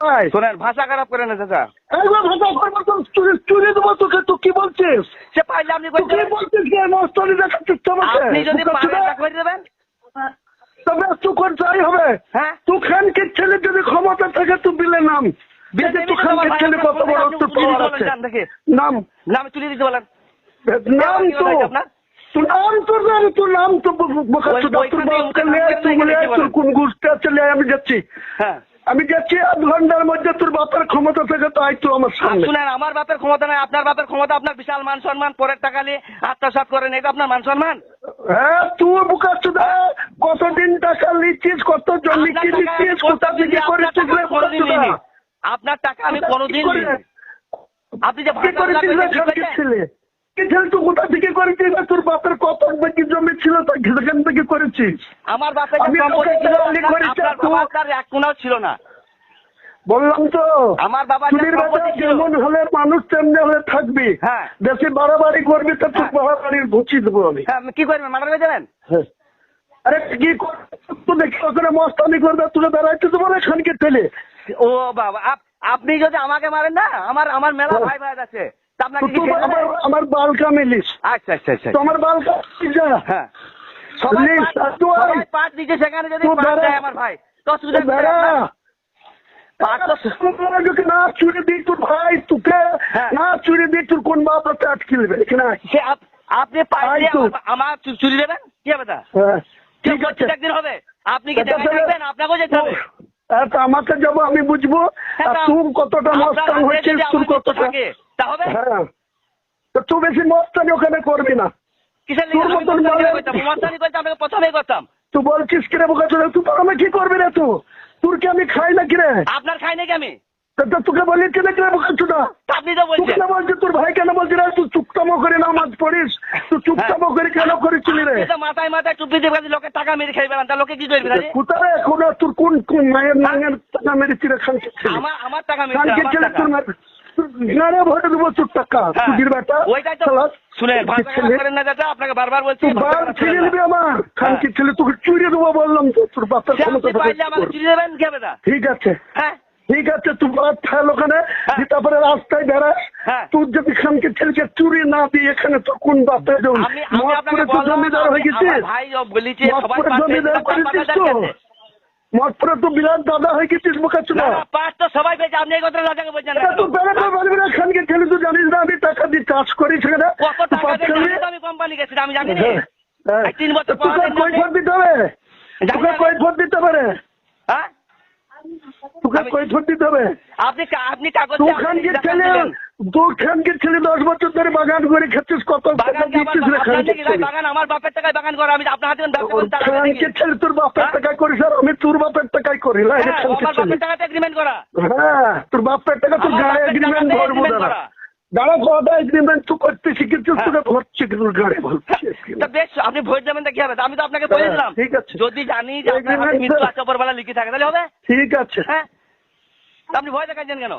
শোনেন ভাষা খারাপ করে না চাচা? ভাষা করব চুরি চুরি দেবো তোকে তুই কি বলছিস? সে পাইলে আপনি তুই করে কি বলছিস কে মস্তানি দেখাচ্ছিস তো আপনি যদি পারেন করে দেবেন? তবে তুই চাই হবে। হ্যাঁ? তুই ছেলে যদি ক্ষমতা থাকে তুই বিলে নাম। বিলে ছেলে কত বড় তোর পাওয়ার আছে? দেখে। নাম। নাম তুলে দিতে বলেন। নাম তো। তোর নাম তোর নাম তোর নাম তো বোকা তোর বাপকে নিয়ে তুই বলে তোর কোন গোষ্ঠী আছে আমি যাচ্ছি। হ্যাঁ। আমি যাচ্ছি আধ ঘণ্টার মধ্যে তোর বাপের ক্ষমতা থেকে তো আয় তো আমার সামনে। শুনেন আমার বাপের ক্ষমতা নাই আপনার বাপের ক্ষমতা আপনার বিশাল মান সম্মান পরের টাকা নিয়ে আত্মসাৎ করেন এটা আপনার মান সম্মান? হ্যাঁ তুই বোকা চোদা কতদিন টাকা নিচ্ছিস কত আমি নিচ্ছিস কোথা কোনোদিন থেকে আপনার করেছিস। আপনার টাকা আমি কোনোদিন। আপনি যে কোথা থেকে করেছিস তোর বাপের কত জমি ছিল সেখান থেকে করেছিস আমার বাপের আপনার- এক কোনাও ছিল না। বললাম তো আমার যেমন হলে মানুষ তেমনি হলে থাকবি? হ্যাঁ। বেশি বাড়াবাড়ি করবি তো তোর হ্যাঁ। বাড়াবাড়ির ভুচি দেবো আমি। হ্যাঁ কি করবেন মার্ডার হয়ে যাবেন। আরে কি দেখি ওখানে মস্তানি করবে তুলে দাঁড়াইতে তো বলে খানকে ও বাবা আপনি যদি আমাকে মারেন না আমার আমার মেলা। ভাই ভাই আছে। আমার? আমার আচ্ছা আচ্ছা আচ্ছা তো আমার বালকা মিলিস যা হ্যাঁ। সবাই দিচ্ছে সেখানে যদি দেয় আমার ভাই তো অসুবিধা না চুরি তোর ভাই তোকে হ্যাঁ। না চুরি দিই তোর কোন বাপ আটকে দেবে সে আপনি আমার চুরি দেবেন? কি হবে হ্যাঁ, ঠিক আছে। একদিন হবে। আপনি কি আপনাকেও যেতে হবে। হ্যাঁ, তো আমাকে যাব আমি বুঝব। কতটা যদি তোর কতটা তা হবে? হ্যাঁ। তো তুই বেশি মস্তানি ওখানে করবি না। কিসের তোর মতন মস্তানি করতাম আপনাকে প্রথমেই করতাম। তুই বলছিস কিরে বোকা চলে তুই আমি কি করবি রে তুই? তোর কি আমি খাই না কিরে? আপনার খাই নাকি আমি? তো তোকে বলি কিনে বোকা চোদা তা আপনি তো বলছেন। কেন বলছিস তোর ভাই কেন বলছিস রে? তুই চুপচামো করে নামাজ পড়িস। তুই চুপচামো করে কেন করেছিলি রে? মাথায় মাথায় চুপি দিয়ে গেছে লোকের টাকা মেরে খেয়ে বেড়ান। তা লোকে কি করবে তাহলে? কোথায় কোন তোর কোন কোন মায়ের নাঙের টাকা মেরেছি রে? ছেলে আমার আমার টাকা মেরে খানকে আমার ছেলে টাকা। তোর দেবো হ্যাঁ। তুই ওইটাই তো শুনেন ভাষা ছেলে। খারাপ করেন না চাচা আপনাকে বারবার বলছি বাল ছিঁড়ে নিবি আমার। খানকে ছেলে তোকে চুরিয়ে দেবো বললাম তো তোর বাপের ক্ষমতা আপনি পাইলে আমাকে থাকে। চুরি দেবেন কি হবে ঠিক আছে। হ্যাঁ। ঠিক আছে তুই বাদ থাল ওখানে হ্যাঁ। তারপরে রাস্তায় বেড়াস। হ্যাঁ। তুই যদি খানকে ছেলেকে চুরি না দিয়ে এখানে তোর কোন বাপে যাও আমি আমি মদ আপনাকে করে তুই বললাম জমিদার হয়ে গেছিস? জমিদার করেছিস তো? বিরাট দাদা হয়ে গেছিস বোকা না, চুলা না, পাঁচ তো সবাই পেয়েছে আপনি এই কথা রাজাকে বলছেন না এটা কেন? তুই বেড়াতে পারবি না খানকে ছেলে তুই জানিস না আমি চাষ করি সেখানে কত টাকা দিয়ে আমি কোম্পানি গেছি আমি জানি না। হ্যাঁ, হ্যাঁ। এই তিন বছর তোকে কই ফোন দিতে হবে? তোকে কই ফোন দিতে পারে হ্যাঁ? তোকে কই ফোন দিতে হবে? আপনি আপনি কাগজ তুই দিয়ে আমাকে খানকে লিখে ছেলে দিলেন। ছেলে দশ বছর ধরে বাগান করে খেতেছিস কত টাকা আমার দিচ্ছিস রে বাগান বাপের টাকায় বাগান করা আমি আপনার হাতে ছেলে তোর বাপের? টাকায় করিস আর আমি তোর বাপের টাকায় করি না আমার বাপের টাকাতে এগ্রিমেন্ট করা। হ্যাঁ তোর বাপের টাকা তোর বাপের এগ্রিমেন্ট agreement দাঁড়া কথা এগ্রিমেন্ট হ্যাঁ। গাড়ি হ্যাঁ, তা বেশ আপনি ভোট দেবেন তা কি হবে? আমি তো আপনাকে বলে হ্যাঁ, দিলাম। ঠিক আছে। যদি জানি যে আপনার হাতে মৃত্যু আছে ওপরবেলা লিখে থাকে তাহলে হবে? ঠিক আছে। হ্যাঁ। আপনি ভয় দেখাচ্ছেন কেন?